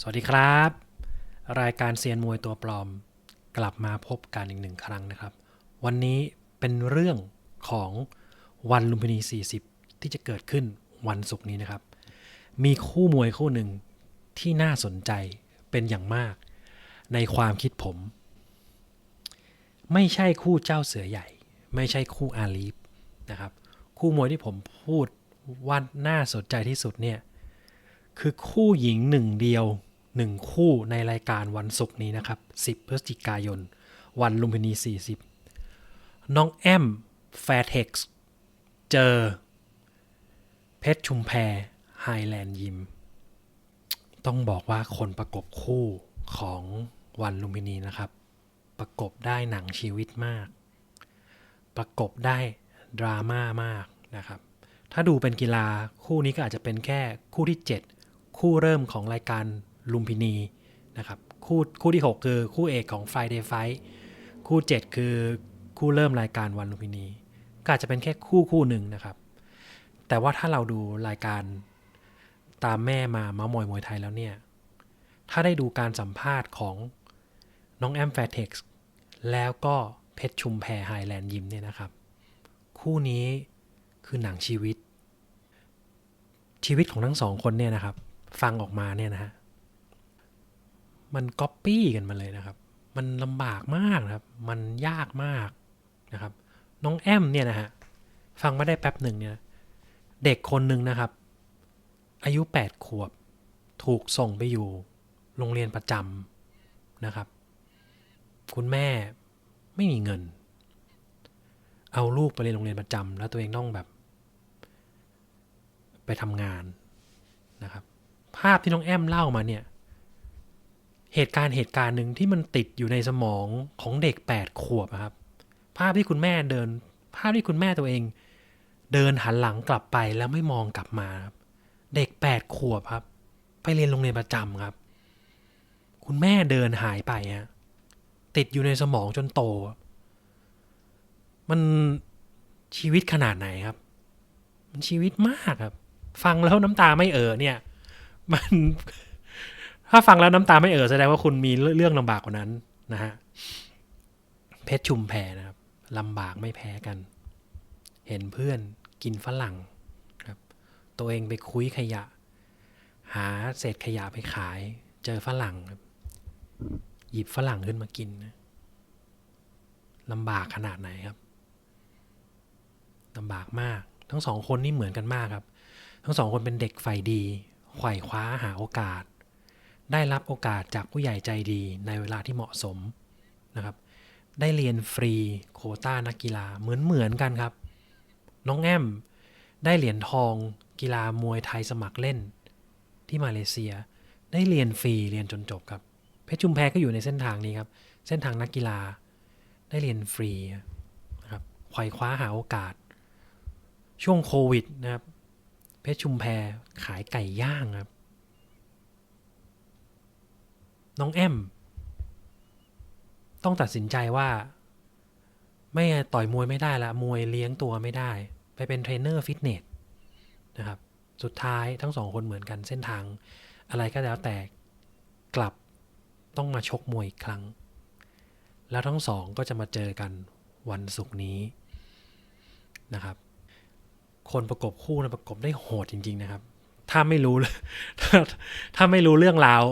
สวัสดีครับ รายการเซียนมวยตัวปลอม กลับมาพบกันอีกหนึ่งครั้งนะครับ วันนี้เป็นเรื่องของวันลุมพินี 40 ที่จะเกิดขึ้นวันศุกร์นี้นะครับ มีคู่มวยคู่หนึ่งที่น่าสนใจเป็นอย่างมาก ในความคิดผม ไม่ใช่คู่เจ้าเสือใหญ่ ไม่ใช่คู่อาลีฟนะครับ คู่มวยที่ผมพูดว่าน่าสนใจที่สุดเนี่ยคือคู่หญิงหนึ่งเดียว หนึ่งคู่ในรายการวันศุกร์นี้นะครับ 10 พฤศจิกายน วันลุมพินี 40 น้องแอมแฟร์เท็กซ์เจอ เพชรชุมแพไฮแลนด์ยิม ต้องบอกว่าคนประกบคู่ของวันลุมพินีนะครับ ประกบได้หนังชีวิตมาก ประกบได้ดราม่ามากนะครับ ถ้าดูเป็นกีฬาคู่นี้ก็อาจจะเป็นแค่คู่ที่ 7 คู่เริ่มของรายการ ลุมพินีนะครับคู่คู่ที่ 6 คือคู่เอกของ Friday Fight คู่ 7 คือคู่เริ่มรายการวันลุมพินี ก็อาจจะเป็นแค่คู่คู่หนึ่งนะครับ แต่ว่าถ้าเราดูรายการตามแม่มาเมามอยมวยไทยแล้วเนี่ย ถ้าได้ดูการสัมภาษณ์ของน้องแอมแฟร์เท็กซ์แล้วก็เพชรชุมแพไฮแลนด์ยิมเนี่ยนะครับ คู่นี้คือหนังชีวิต ชีวิตของทั้งสองคนเนี่ยนะครับ ฟังออกมาเนี่ยนะฮะ มันก๊อปปี้กันมาเลยนะครับ มันลำบากมากนะครับ มันยากมากนะครับ น้องแอมเนี่ยนะฮะ ฟังมาได้แป๊บหนึ่งเนี่ย เด็กคนหนึ่งนะครับ อายุ 8 ขวบ ถูกส่งไปอยู่โรงเรียนประจำนะครับ คุณแม่ไม่มีเงิน เอาลูกไปเรียนโรงเรียนประจำแล้วตัวเองต้องแบบ ไปทำงานนะครับ ภาพที่น้องแอมเล่ามาเนี่ย เหตุการณ์เหตุการณ์หนึ่งที่มันติดอยู่ในสมองของเด็ก 8 ขวบครับ ภาพที่คุณแม่เดิน ภาพที่คุณแม่ตัวเอง เดินหันหลังกลับไปแล้วไม่มองกลับมาครับเด็ก 8 ขวบครับ ไปเรียนโรงเรียนประจำครับ คุณแม่เดินหายไปฮะติดอยู่ในสมองจนโต มันชีวิตขนาดไหนครับ มันชีวิตมากครับ ฟังแล้วน้ำตาไม่เอ่อเนี่ย มัน ถ้าฟังแล้วน้ำตาไม่เอ่อแสดงว่าคุณมีเรื่องลำบากกว่านั้นนะฮะเพชรชุมแพนะครับลำบากไม่แพ้กัน เห็นเพื่อนกินฝรั่งครับ ตัวเองไปคุยขยะ หาเศษขยะไปขาย เจอฝรั่งครับหยิบฝรั่งขึ้นมากินนะลำบากขนาดไหนครับลำบากมาก ทั้งสองคนนี่เหมือนกันมากครับ ทั้งสองคนเป็นเด็กใฝ่ดีไขว่คว้าหาโอกาส ได้รับโอกาสจากผู้ใหญ่ใจดีในเวลาที่เหมาะสมนะครับ ได้เรียนฟรีโคต้านักกีฬาเหมือนเหมือนกันครับ น้องแอมได้เหรียญทองกีฬามวยไทยสมัครเล่น ที่มาเลเซีย ได้เรียนฟรีเรียนจนจบครับ เพชรชุมแพก็อยู่ในเส้นทางนี้ครับ เส้นทางนักกีฬา ได้เรียนฟรีนะครับไขว่คว้าหาโอกาส ช่วงโควิดนะครับ เพชรชุมแพขายไก่ย่างครับ น้องแอม ต้องตัดสินใจว่า ไม่ต่อยมวยไม่ได้ละมวยเลี้ยงตัวไม่ได้ ไปเป็นเทรนเนอร์ฟิตเนสนะครับ สุดท้ายทั้งสองคนเหมือนกันเส้นทาง อะไรก็แล้วแต่กลับต้องมาชกมวยอีกครั้ง แล้วทั้งสองก็จะมาเจอกันวันศุกร์นี้นะครับ คนประกบคู่นะประกบได้โหดจริง ๆ นะครับ ถ้าไม่รู้ถ้าถ้าไม่รู้เรื่องราว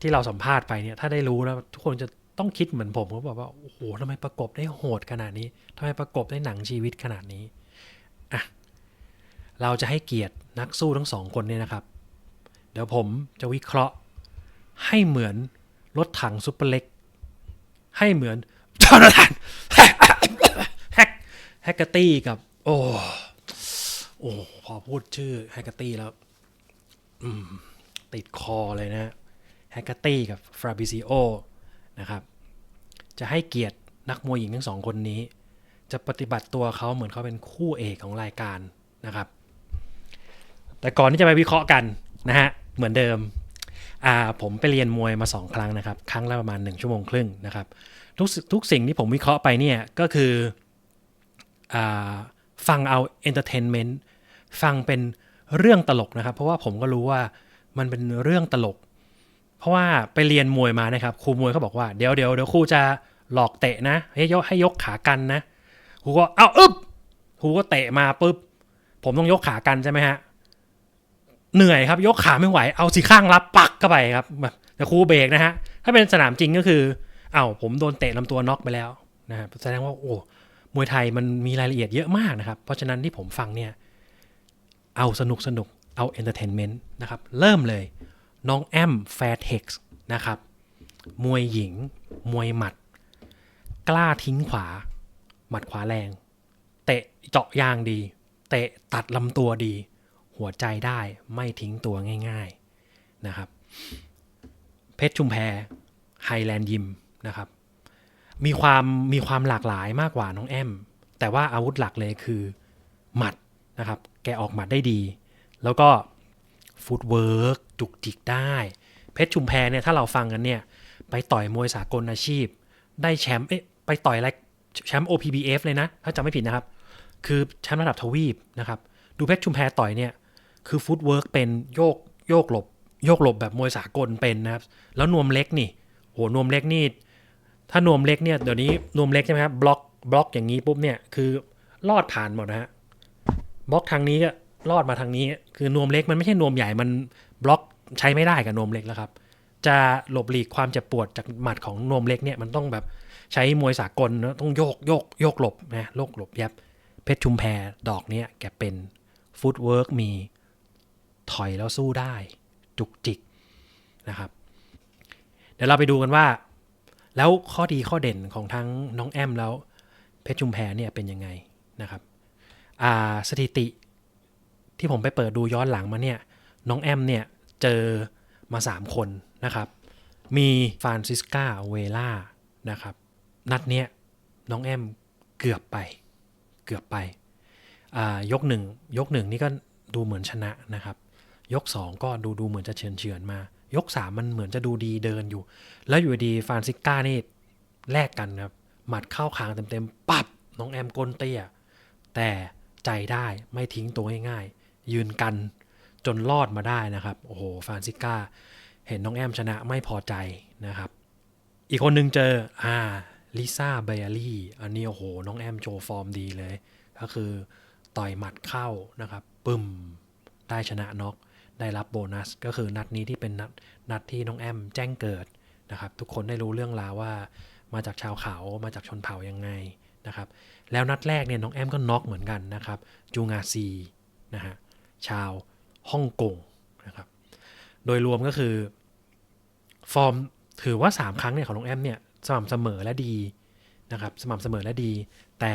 ที่เราสัมภาษณ์ไปเนี่ยถ้าได้รู้แล้วทุกคนจะต้องคิดเหมือนผมก็บอกว่าโอ้โหทำไมประกบได้โหดขนาดนี้ทำไมประกบได้หนังชีวิตขนาดนี้อะเราจะให้เกียรตินักสู้ทั้งสองคนเนี่ยนะครับ เดี๋ยวผมจะวิเคราะห์ให้เหมือนรถถังซุปเปอร์เล็ก ให้เหมือนจอร์แดนแฮกแฮกเกอร์ตี้กับ โอ้โอ้พอพูดชื่อแฮกเกอร์ตี้แล้วติดคอเลยนะ แฮกเกอร์ตี้กับฟราบิซิโอนะครับ จะให้เกียรตินักมวยหญิงทั้งสองคนนี้ จะปฏิบัติตัวเขาเหมือนเขาเป็นคู่เอกของรายการนะครับ แต่ก่อนที่จะไปวิเคราะห์กันนะฮะ เหมือนเดิมผมไปเรียนมวยมา 2 ครั้งนะครับ ครั้งละประมาณ 1 ชั่วโมงครึ่งนะครับ ทุกทุกสิ่งที่ผมวิเคราะห์ไปเนี่ยก็คืออฟังเอาเอนเตอร์เทนเมนต์ฟังเป็นเรื่องตลกนะครับ เพราะว่าผมก็รู้ว่ามันเป็นเรื่องตลก เพราะว่าไปเรียนมวยมานะครับครูมวยเขาบอกว่าเดี๋ยวเดี๋ยวเดี๋ยวครูจะหลอกเตะนะให้ยกให้ยกขากันนะครูก็เอาอึ๊บครูก็เตะมาปุ๊บผมต้องยกขากันใช่ไหมฮะเหนื่อยครับยกขาไม่ไหวเอาสีข้างรับปักเข้าไปครับแต่ครูเบรกนะฮะถ้าเป็นสนามจริงก็คือเอาผมโดนเตะลำตัวน็อกไปแล้วนะครับแสดงว่าโอ้มวยไทยมันมีรายละเอียดเยอะมากนะครับ เพราะฉะนั้นที่ผมฟังเนี่ย เอาสนุกสนุกเอาเอนเตอร์เทนเมนต์นะครับ เริ่มเลย น้องแอมแฟร์เท็กซ์นะครับ มวยหญิง มวยหมัด กล้าทิ้งขวา หมัดขวาแรง เตะเจาะยางดี เตะตัดลำตัวดี หัวใจได้ไม่ทิ้งตัวง่ายๆนะครับ เพชรชุมแพไฮแลนด์ยิมนะครับ มีความมีความหลากหลายมากกว่าน้องแอม แต่ว่าอาวุธหลักเลยคือหมัดนะครับ แกออกหมัดได้ดี แล้วก็ฟุตเวิร์ก จุกจิกได้ เพชรชุมแพเนี่ยถ้าเราฟังกันเนี่ย ไปต่อยมวยสากลอาชีพ ได้แชมป์เอ๊ะไปต่อยอะไรแชมป์ OPBF เลยนะ ถ้าจำไม่ผิดนะครับ คือแชมป์ระดับทวีปนะครับ ดูเพชรชุมแพต่อยเนี่ย คือฟุตเวิร์กเป็นโยกโยกหลบ โยกหลบแบบมวยสากลเป็นนะครับ แล้วนวมเล็กนี่โหนวมเล็กนี่ถ้านวมเล็กเนี่ยเดี๋ยวนี้นวมเล็กใช่ไหมครับบล็อกบล็อกอย่างนี้ปุ๊บเนี่ยคือลอดผ่านหมดนะฮะบล็อกทางนี้ก็ลอดมาทางนี้ คือนวมเล็กมันไม่ใช่นวมใหญ่มัน บล็อกใช้ไม่ได้กับนวมเล็กแล้วครับ จะหลบหลีกความเจ็บปวดจากหมัดของนวมเล็กเนี่ยมันต้องแบบใช้มวยสากลนะต้องโยกโยกโยกหลบนะโยกหลบยับเพชรชุมแพดอกเนี้ยแกเป็นฟุตเวิร์กมีถอยแล้วสู้ได้ จุกจิกนะครับ เดี๋ยวเราไปดูกันว่า แล้วข้อดีข้อเด่นของทั้งน้องแอมแล้ว เพชรชุมแพเนี่ยเป็นยังไงนะครับสถิติที่ผมไปเปิดดูย้อนหลังมาเนี่ย น้องแอมเนี่ยเจอมา 3 คนนะครับ มีฟรานซิสกาเวล่านะครับ นัดเนี้ยน้องแอมเกือบไป เกือบไปอ่ายกหนึ่งยกหนึ่งนี่ก็ดูเหมือนชนะนะครับ ยก 2 ก็ดูดูเหมือนจะเฉือนเฉือนๆมา ยก 3 มันเหมือนจะดูดีเดินอยู่ แล้วอยู่ดีฟานซิก้านี่แลกกันครับ หมัดเข้าคางเต็มๆ ปับน้องแอมก้นเตี้ย แต่ใจได้ไม่ทิ้งตัวง่ายๆ ยืนกัน จนรอดมาได้นะครับ โอ้โหฟานซิก้าเห็นน้องแอมชนะไม่พอใจนะครับ อีกคนหนึ่งเจออ่าลิซ่าเบยรี่อันนี้โอ้โห น้องแอมโชว์ฟอร์มดีเลย ก็คือต่อยหมัดเข้านะครับปึ้มได้ชนะน็อกได้รับโบนัส ก็คือนัดนี้ที่เป็นนัดนัดที่น้องแอมแจ้งเกิดนะครับ ทุกคนได้รู้เรื่องราวว่ามาจากชาวเขามาจากชนเผ่ายังไงนะครับ แล้วนัดแรกเนี่ยน้องแอมก็น็อกเหมือนกันนะครับจูงาซีนะฮะชาว ฮ่องกงนะครับ โดยรวมก็คือ ฟอร์มถือว่า 3 ครั้งเนี่ยของน้องแอมเนี่ยสม่ำเสมอและดีนะครับสม่ำเสมอและดี แต่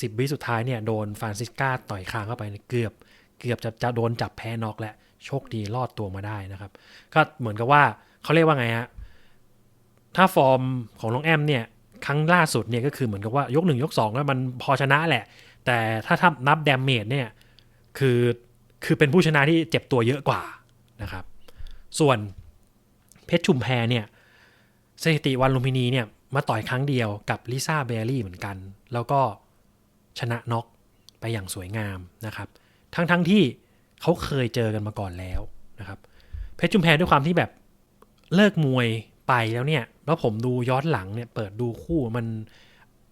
สิบวิสุดท้ายเนี่ยโดนฟรานซิสกาต่อยคางเข้าไปเเกือบเกือบจะจะโดนจับแพ้น็อกและโชคดีรอดตัวมาได้นะครับ ก็เหมือนกับว่าเขาเรียกว่าไงฮะถ้าฟอร์มของน้องแอมเนี่ยครั้งล่าสุดเนี่ยก็คือเหมือนกับว่ายกหนึ่งยกสองแล้วมันพอชนะแหละ แต่ถ้าทับนับแดมเมจเนี่ยคือ คือเป็นผู้ชนะที่เจ็บตัวเยอะกว่านะครับ ส่วนเพชรชุมแพเนี่ยสถิติวันลุมพินีเนี่ยมาต่อยครั้งเดียวกับลิซ่าเบลลี่เหมือนกัน แล้วก็ชนะน็อกไปอย่างสวยงามนะครับ ทั้งทั้งที่เขาเคยเจอกันมาก่อนแล้วนะครับ เพชรชุมแพด้วยความที่แบบเลิกมวยไปแล้วเนี่ย แล้วผมดูย้อนหลังเนี่ยเปิดดูคู่มัน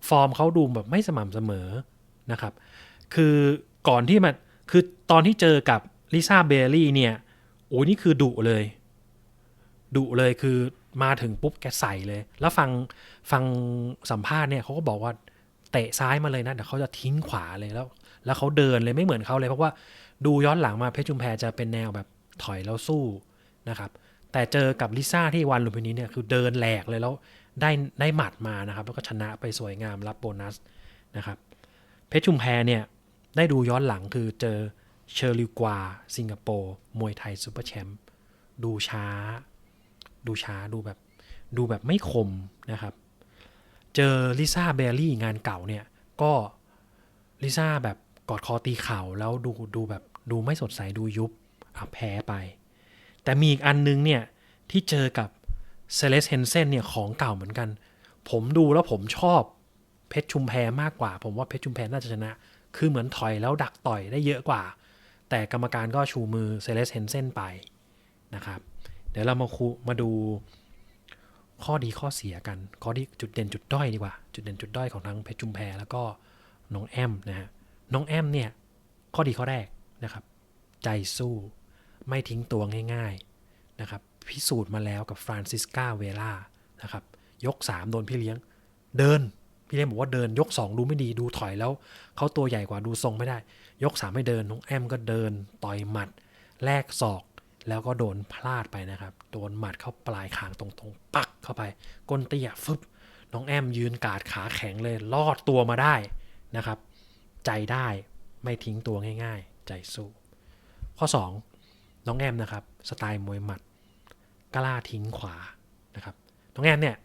ฟอร์มเขาดูแบบไม่สม่ำเสมอนะครับ คือก่อนที่มัน คือตอนที่เจอกับลิซ่าเบลลี่เนี่ยโอ้นี่คือดุเลยดุเลยคือมาถึงปุ๊บแกใส่เลย แล้วฟังฟังสัมภาษณ์เนี่ยเขาก็บอกว่าเตะซ้ายมาเลยนะแต่เขาจะทิ้งขวาเลยแล้ว แล้วเขาเดินเลยไม่เหมือนเขาเลย เพราะว่าดูย้อนหลังมาเพชรจุมแพจะเป็นแนวแบบถอยแล้วสู้นะครับ แต่เจอกับลิซ่าที่วันลุมพินีเนี่ยคือเดินแหลกเลยแล้วได้ได้หมัดมานะครับ แล้วก็ชนะไปสวยงามรับโบนัสนะครับ เพชรชุมแพเนี่ย ได้ดูย้อนหลังคือเจอเชอร์ลิวกวา สิงคโปร์มวยไทยซูเปอร์แชมป์ดูช้า ดูช้าดูแบบ ดูแบบไม่คมนะครับ เจอลิซ่าเบลลี่งานเก่าเนี่ย ก็ลิซ่าแบบกอดคอตีเข่าแล้วดูดูแบบดูไม่สดใสดูยุบอะแพ้ไป แต่มีอีกอันนึงเนี่ยที่เจอกับเซเลสเฮนเซนเนี่ยของเก่าเหมือนกัน ผมดูแล้วผมชอบเพชรชุมแพมากกว่า ผมว่าเพชรชุมแพน่าจะชนะ คือเหมือนถอยแล้วดักต่อยได้เยอะกว่า แต่กรรมการก็ชูมือเซเลสเฮนเซนไปนะครับ เดี๋ยวเรามาคุมาดูข้อดีข้อเสียกัน ข้อดีจุดเด่นจุดด้อยดีกว่า จุดเด่นจุดด้อยของทั้งเพชรจุมแพรแล้วก็น้องแอมนะฮะ น้องแอมเนี่ย ข้อดีข้อแรกนะครับ ใจสู้ไม่ทิ้งตัวง่ายๆนะครับ พิสูจน์มาแล้วกับฟรานซิสกาเวล่านะครับ ยก 3 โดนพี่เลี้ยง เดิน พี่เลี้งบอกว่าเดินยก 2 ดูไม่ดีดูถอยแล้วเขาตัวใหญ่กว่าดูทรงไม่ได้ ยก 3 ไม่เดินน้องแอมก็เดินต่อยหมัดแลกศอก แล้วก็โดนพลาดไปนะครับ โดนหมัดเข้าปลายคางตรงๆ ปักเข้าไปก้นเตี้ยฟึบน้องแอมยืนกาดขาแข็งเลยลอดตัวมาได้นะครับ ใจได้ไม่ทิ้งตัวง่าย ๆ ใจสู้ ข้อ 2 น้องแอมนะครับ สไตล์มวยหมัดกล้าทิ้งขวานะครับน้องแอมเนี่ย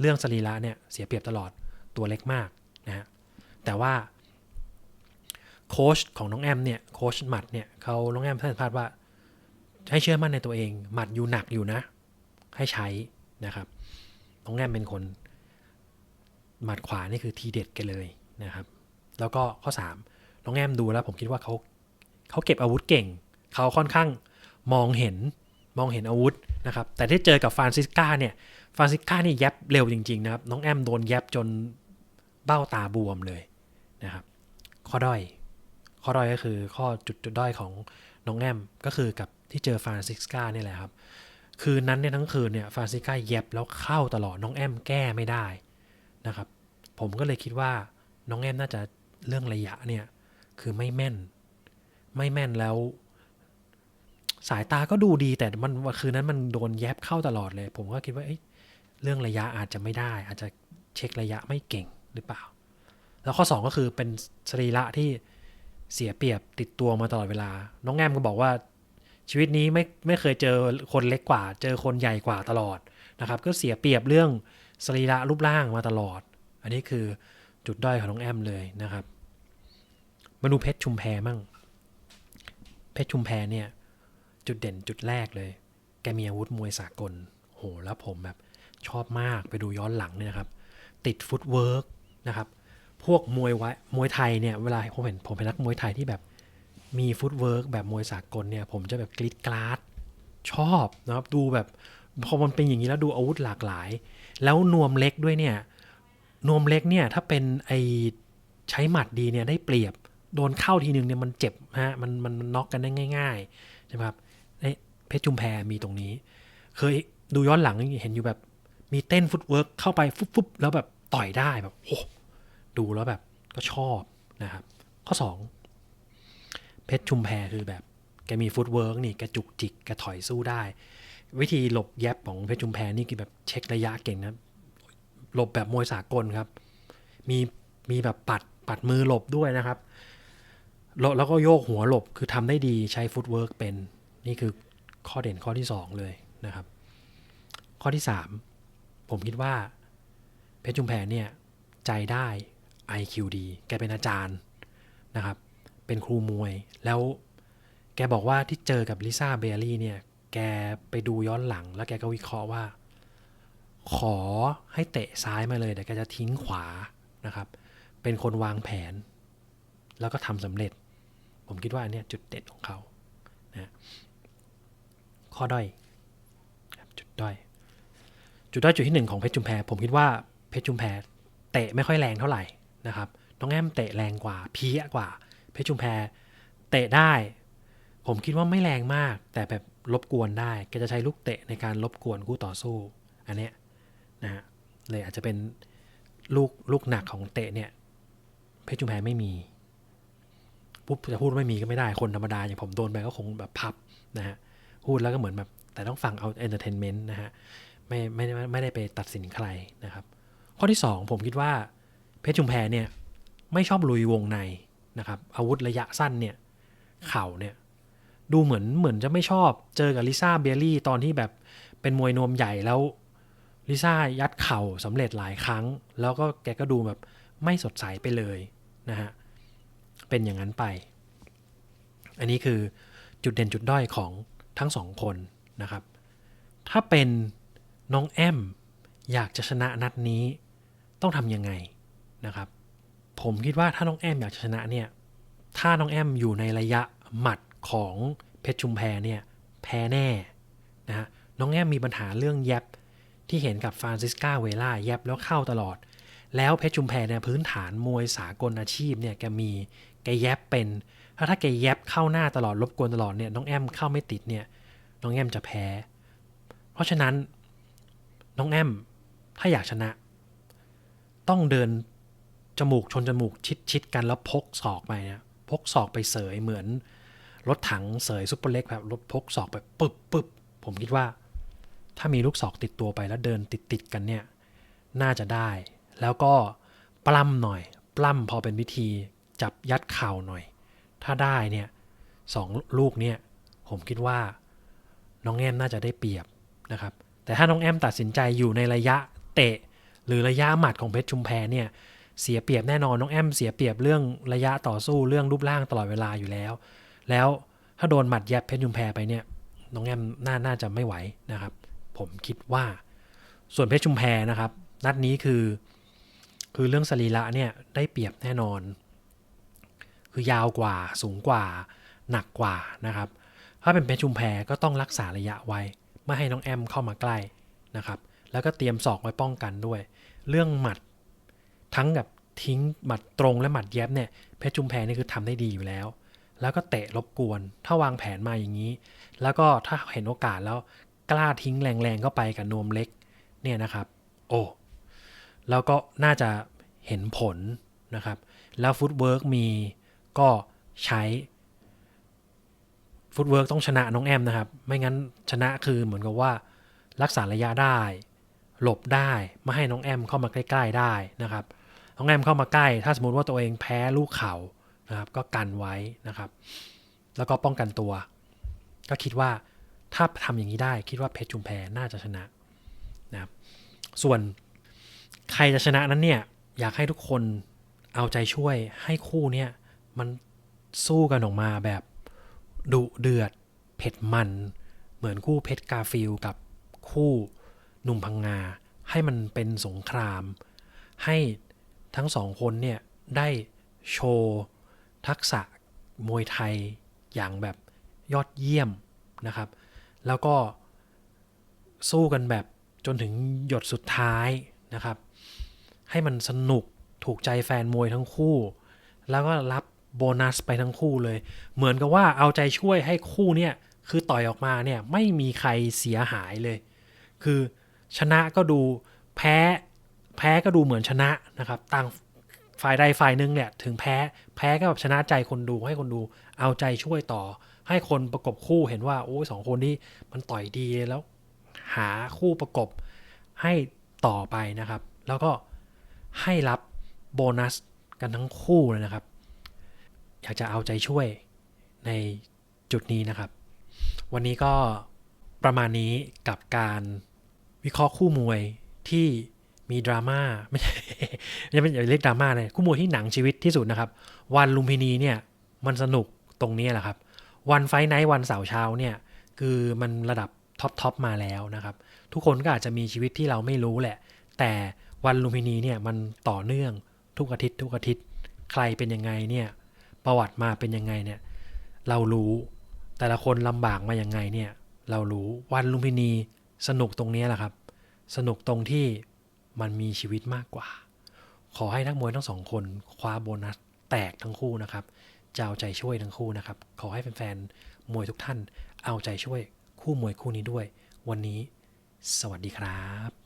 เรื่องสรีระเนี่ยเสียเปรียบตลอด ตัวเล็กมากนะฮะแต่ว่าโค้ชของน้องแอมเนี่ยโค้ชหมัดเนี่ยเขาน้องแอมท่านพาดว่า ให้เชื่อมั่นในตัวเอง หมัดอยู่หนักอยู่นะ ให้ใช้นะครับน้องแอมเป็นคน หมัดขวานี่คือทีเด็ดกันเลยนะครับ แล้วก็ข้อ 3 น้องแอมดูแล้ว ผมคิดว่าเขาเขาเก็บอาวุธเก่ง เขาค่อนข้างมองเห็นมองเห็นอาวุธนะครับ แต่ที่เจอกับฟรานซิสกาเนี่ยฟรานซิสกานี่แยบเร็วจริง ๆ นะครับ น้องแอมโดนแยบจน เบ้าตาบวมเลยนะครับข้อด้อย ข้อด้อยก็คือข้อจุดจุดด้อยของน้องแอมก็คือกับที่เจอฟรานซิสกาเนี่ยแหละครับ คืนนั้นเนี่ยทั้งคืนเนี่ยฟรานซิสกาแยบแล้วเข้าตลอดน้องแอมแก้ไม่ได้นะครับ ผมก็เลยคิดว่าน้องแอมน่าจะเรื่องระยะเนี่ยคือไม่แม่น ไม่แม่นแล้ว สายตาก็ดูดีแต่มันคืนนั้นมันโดนแยบเข้าตลอดเลย ผมก็คิดว่าเเรื่องระยะอาจจะไม่ได้ อาจจะเช็คระยะไม่เก่ง หรือเปล่า แล้วข้อ 2 ก็คือเป็นสรีระที่เสียเปรียบติดตัวมาตลอดเวลา น้องแอมก็บอกว่าชีวิตนี้ไม่ไม่เคยเจอคนเล็กกว่า เจอคนใหญ่กว่าตลอดนะครับ ก็เสียเปรียบเรื่องสรีระรูปร่างมาตลอด อันนี้คือจุดด้อยของน้องแอมเลยนะครับมาดูเพชรชุมแพมั่ง เพชรชุมแพเนี่ย จุดเด่นจุดแรกเลย แกมีอาวุธมวยสากล โห แล้วผมแบบชอบมากไปดูย้อนหลังเนี่ยนะครับ ติดฟุตเวิร์ก นะครับ พวกมวยว้มวยไทยเนี่ยเวลาผมเห็นผมเป็นนักมวยไทยที่แบบมีฟุตเวิร์กแบบมวยสากลเนี่ย ผมจะแบบกรีดกราดชอบนะครับ ดูแบบพอมันเป็นอย่างนี้แล้วดูอาวุธหลากหลาย แล้วนวมเล็กด้วยเนี่ย นวมเล็กเนี่ยถ้าเป็นไอใช้หมัดดีเนี่ยได้เปรียบโดนเข้าทีนึงเนี่ยมันเจ็บฮะมันมันน็อกกันได้ง่ายๆใช่ไหมครับไอเพชรจุมแพมีตรงนี้ เคยดูย้อนหลังเห็นอยู่แบบมีเต้นฟุตเวิร์กเข้าไปฟุบๆแล้วแบบ ต่อยได้แบบโอ้ดูแล้วแบบก็ชอบนะครับ ข้อ 2 เพชรชุมแพคือแบบ แกมีฟุตเวิร์กนี่แกจุกจิกแกถอยสู้ได้ วิธีหลบแยบของเพชรชุมแพนี่คือแบบเช็คระยะเก่งนะหลบแบบมวยสากลครับ มีมีแบบปัดปัดมือหลบด้วยนะครับ แล้วก็โยกหัวหลบคือทำได้ดีใช้ฟุตเวิร์กเป็นนี่คือข้อเด่นข้อที่ 2 เลยนะครับ ข้อที่ 3 ผมคิดว่า เพชรจุมแพเนี่ยใจได้ IQ ดี แกเป็นอาจารย์นะครับ เป็นครูมวย แล้วแกบอกว่าที่เจอกับลิซ่าเบลลี่เนี่ย แกไปดูย้อนหลัง แล้วแกก็วิเคราะห์ว่า ขอให้เตะซ้ายมาเลย แต่แกจะทิ้งขวานะครับ เป็นคนวางแผน แล้วก็ทำสำเร็จ ผมคิดว่าอันเนี้ยจุดเด่นของเขานะข้อด้อยจุดด้อยจุดด้อยจุดที่หนึ่งของเพชรจุมแพผมคิดว่า เพชรจุมแพเตะไม่ค่อยแรงเท่าไหร่นะครับ น้องแอมเตะแรงกว่าเพี้ยกว่า เพชรจุมแพเตะได้ ผมคิดว่าไม่แรงมาก แต่แบบรบกวนได้แกจะใช้ลูกเตะในการรบกวนคู่ต่อสู้ อันเนี้ยนะฮะเลยอาจจะเป็นลูกลูกหนักของเตะเนี่ย เพชรจุมแพไม่มีปุ๊บจะพูดไม่มีก็ไม่ได้คนธรรมดาอย่างผมโดนไปก็คงแบบพับนะฮะพูดแล้วก็เหมือนแบบแต่ต้องฟังเอาเอนเตอร์เทนเมนต์นะฮะไม่ไม่ไม่ได้ไปตัดสินใครนะครับ ข้อที่ 2 ผมคิดว่าเพชรชุมแพเนี่ยไม่ชอบลุยวงในนะครับ อาวุธระยะสั้นเนี่ยเข่าเนี่ยดูเหมือนเหมือนจะไม่ชอบเจอกับลิซ่าเบลลี่ตอนที่แบบเป็นมวยนวมใหญ่แล้วลิซ่ายัดเข่าสำเร็จหลายครั้ง แล้วก็แกก็ดูแบบไม่สดใสไปเลยนะฮะเป็นอย่างนั้นไป อันนี้คือจุดเด่นจุดด้อยของทั้งสองคนนะครับ ถ้าเป็นน้องแอม อยากจะชนะนัดนี้ต้องทำยังไงนะครับ ผมคิดว่าถ้าน้องแอมอยากจะชนะเนี่ย ถ้าน้องแอมอยู่ในระยะหมัดของเพชรชุมแพเนี่ยแพ้แน่นะฮะน้องแอมมีปัญหาเรื่องแยบที่เห็นกับฟรานซิสกาเวล่าแยบแล้วเข้าตลอด แล้วเพชรชุมแพเนี่ยพื้นฐานมวยสากลอาชีพเนี่ยแกมีแกแยบเป็น ถ้าถ้าแกแยบเข้าหน้าตลอดรบกวนตลอดเนี่ยน้องแอมเข้าไม่ติดเนี่ยน้องแอมจะแพ้ เพราะฉะนั้นน้องแอม ถ้าอยากชนะ ต้องเดินจมูกชนจมูกชิดชิดกันแล้วพกศอกไปนะพกศอกไปเสยเหมือนรถถังเสยซุปเปอร์เล็กแบบรถพกศอกไปปึ๊บปึ๊บผมคิดว่า ถ้ามีลูกศอกติดตัวไปแล้วเดินติดติดๆกันเนี่ย น่าจะได้ แล้วก็ปล้ำหน่อย ปล้ำพอเป็นวิธีจับยัดเข่าหน่อย ถ้าได้เนี่ยสองลูกเนี่ย ผมคิดว่า น้องแอมน่าจะได้เปรียบนะครับ แต่ถ้าน้องแอมตัดสินใจอยู่ในระยะ เตะ หรือระยะหมัดของเพชรชุมแพเนี่ยเสียเปรียบแน่นอนน้องแอมเสียเปรียบเรื่องระยะต่อสู้เรื่องรูปร่างตลอดเวลาอยู่แล้ว แล้วถ้าโดนหมัดแยบเพชรชุมแพไปเนี่ยน้องแอมน่าน่าจะไม่ไหวนะครับ ผมคิดว่าส่วนเพชรชุมแพนะครับ นัดนี้คือ คือเรื่องสรีระเนี่ยได้เปรียบแน่นอน คือยาวกว่าสูงกว่า หนักกว่านะครับ ถ้าเป็นเพชรชุมแพก็ต้องรักษาระยะไว้ ไม่ให้น้องแอมเข้ามาใกล้นะครับ แล้วก็เตรียมศอกไว้ป้องกันด้วย เรื่องหมัดทั้งกับทิ้งหมัดตรงและหมัดแยบเนี่ยเพชรจุมแพนี่คือทำได้ดีอยู่แล้ว แล้วก็เตะรบกวน ถ้าวางแผนมาอย่างนี้ แล้วก็ถ้าเห็นโอกาสแล้วกล้าทิ้งแรงๆเข้าไปกับนวมเล็กเนี่ยนะครับ โอ้แล้วก็น่าจะเห็นผลนะครับ แล้วฟุตเวิร์กมีก็ใช้ฟุตเวิร์กต้องชนะน้องแอมนะครับ ไม่งั้นชนะคือเหมือนกับว่ารักษาระยะได้ หลบได้ไม่ให้น้องแอมเข้ามาใกล้ๆได้นะครับน้องแอมเข้ามาใกล้ ถ้าสมมติว่าตัวเองแพ้ลูกเขานะครับ ก็กันไว้นะครับ แล้วก็ป้องกันตัว ก็คิดว่าถ้าทำอย่างนี้ได้คิดว่าเพชรจุมแพน่าจะชนะนะครับส่วนใครจะชนะนั้นเนี่ยอยากให้ทุกคนเอาใจช่วยให้คู่เนี่ยมันสู้กันออกมาแบบดุเดือดเผ็ดมัน เหมือนคู่เพชรกาฟิลกับคู่ หนุ่มพังงา ให้มันเป็นสงคราม ให้ทั้งสองคนเนี่ยได้โชว์ทักษะมวยไทยอย่างแบบยอดเยี่ยมนะครับ แล้วก็สู้กันแบบจนถึงหยดสุดท้ายนะครับ ให้มันสนุกถูกใจแฟนมวยทั้งคู่ แล้วก็รับโบนัสไปทั้งคู่เลย เหมือนกับว่าเอาใจช่วยให้คู่เนี่ยคือต่อยออกมาเนี่ยไม่มีใครเสียหายเลย คือ ชนะก็ดูแพ้แพ้ก็ดูเหมือนชนะนะครับ ต่างฝ่ายใดฝ่ายหนึ่งเนี่ยถึงแพ้แพ้ก็แบบชนะใจคนดูให้คนดูเอาใจช่วยต่อ ให้คนประกบคู่เห็นว่าโอ้ยสองคนนี้มันต่อยดีแล้ว หาคู่ประกบให้ต่อไปนะครับ แล้วก็ให้รับโบนัสกันทั้งคู่เลยนะครับ อยากจะเอาใจช่วยในจุดนี้นะครับ วันนี้ก็ประมาณนี้กับการ วิเคราะห์คู่มวยที่มีดราม่าไม่ใช่ไม่ใช่ไม่อย่าเรียกดราม่าเลยคู่มวยที่หนังชีวิตที่สุดนะครับ วันลุมพินีเนี่ยมันสนุกตรงนี้แหละครับ วันไฟไนท์วันเสาร์เช้าเนี่ยคือมันระดับท็อปทอปมาแล้วนะครับ ทุกคนก็อาจจะมีชีวิตที่เราไม่รู้แหละ แต่วันลุมพินีเนี่ยมันต่อเนื่องทุกอาทิตย์ ทุกอาทิตย์ใครเป็นยังไงเนี่ยประวัติมาเป็นยังไงเนี่ยเรารู้ แต่ละคนลำบากมายังไงเนี่ยเรารู้วันลุมพินี สนุกตรงนี้แหละครับ สนุกตรงที่มันมีชีวิตมากกว่า ขอให้นักมวยทั้งสองคนคว้าโบนัสแตกทั้งคู่นะครับจะเอาใจช่วยทั้งคู่นะครับ ขอให้แฟนๆมวยทุกท่านเอาใจช่วยคู่มวยคู่นี้ด้วย วันนี้ สวัสดีครับ